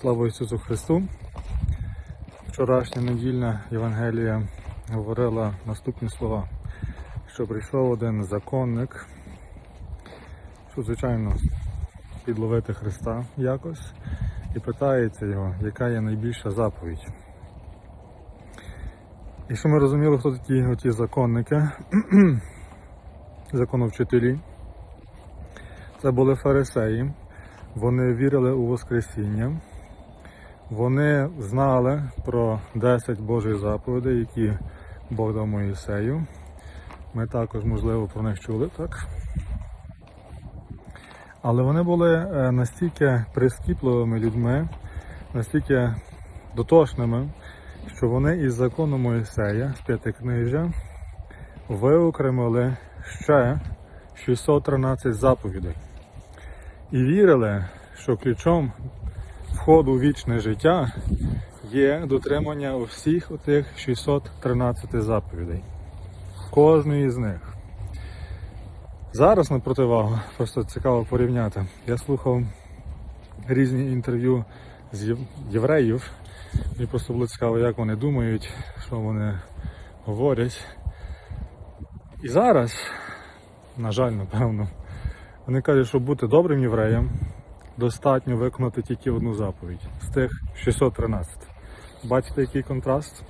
Слава Ісусу Христу! Вчорашня недільна Євангелія говорила наступні слова, що прийшов один законник, що, звичайно, підловити Христа якось, і питається його, яка є найбільша заповідь. І що ми розуміли, хто такі оті законники, законовчителі. Це були фарисеї, вони вірили у Воскресіння, вони знали про 10 Божих заповідей, які Бог дав Моїсею. Ми також, можливо, про них чули, так? Але вони були е, настільки прискіпливими людьми, настільки дотошними, що вони із закону Моїсея з п'ятикнижжя виокремили ще 613 заповідей. І вірили, що ключом входу у вічне життя є дотримання усіх отих 613 заповідей. Кожної з них. Зараз на противагу, просто цікаво порівняти. Я слухав різні інтерв'ю з євреїв. Мені просто було цікаво, як вони думають, що вони говорять. І зараз, на жаль, напевно, вони кажуть, щоб бути добрим євреєм, достатньо виконати тільки одну заповідь з тих 613. Бачите, який контраст?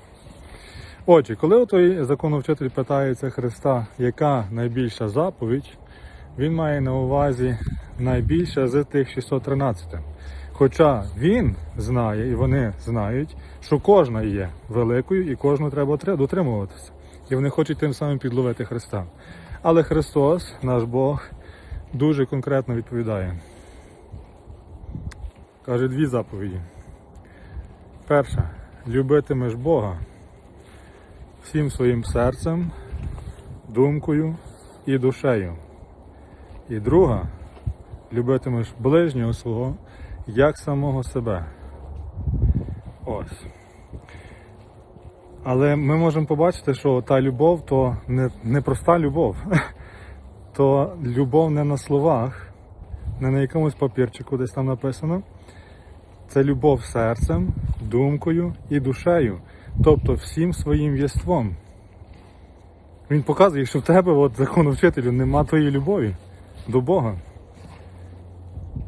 Отже, коли той законовчитель питається Христа, яка найбільша заповідь, він має на увазі найбільша з тих 613. Хоча він знає і вони знають, що кожна є великою і кожну треба дотримуватися. І вони хочуть тим самим підловити Христа. Але Христос, наш Бог, дуже конкретно відповідає. Каже дві заповіді. Перша любитимеш Бога всім своїм серцем, думкою і душею. І друга любитимеш ближнього свого як самого себе. Ось. Але ми можемо побачити, що та любов то не, не проста любов. То любов не на словах, не на якомусь папірчику десь там написано. Це любов серцем, думкою і душею, тобто всім своїм єством. Він показує, що в тебе, от законовчителю, нема твоєї любові до Бога.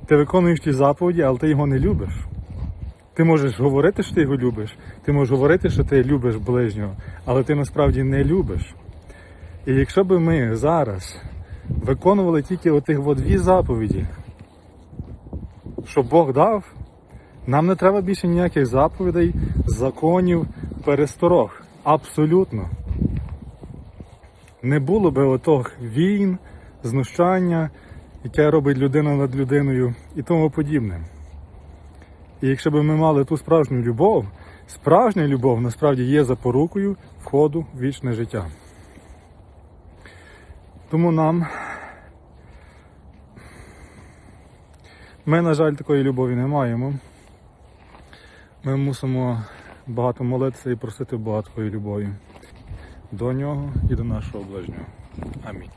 Ти виконуєш ті заповіді, але ти його не любиш. Ти можеш говорити, що ти його любиш, ти можеш говорити, що ти любиш ближнього, але ти насправді не любиш. І якщо б ми зараз виконували тільки отих от дві заповіді, що Бог дав, нам не треба більше ніяких заповідей, законів, пересторог. Абсолютно. Не було би отох війн, знущання, яке робить людина над людиною і тому подібне. І якщо б ми мали ту справжню любов, справжня любов насправді є запорукою входу в вічне життя. Тому нам, ми, на жаль, такої любові не маємо. Ми мусимо багато молитися і просити Бога такої любові до нього і до нашого ближнього. Амінь.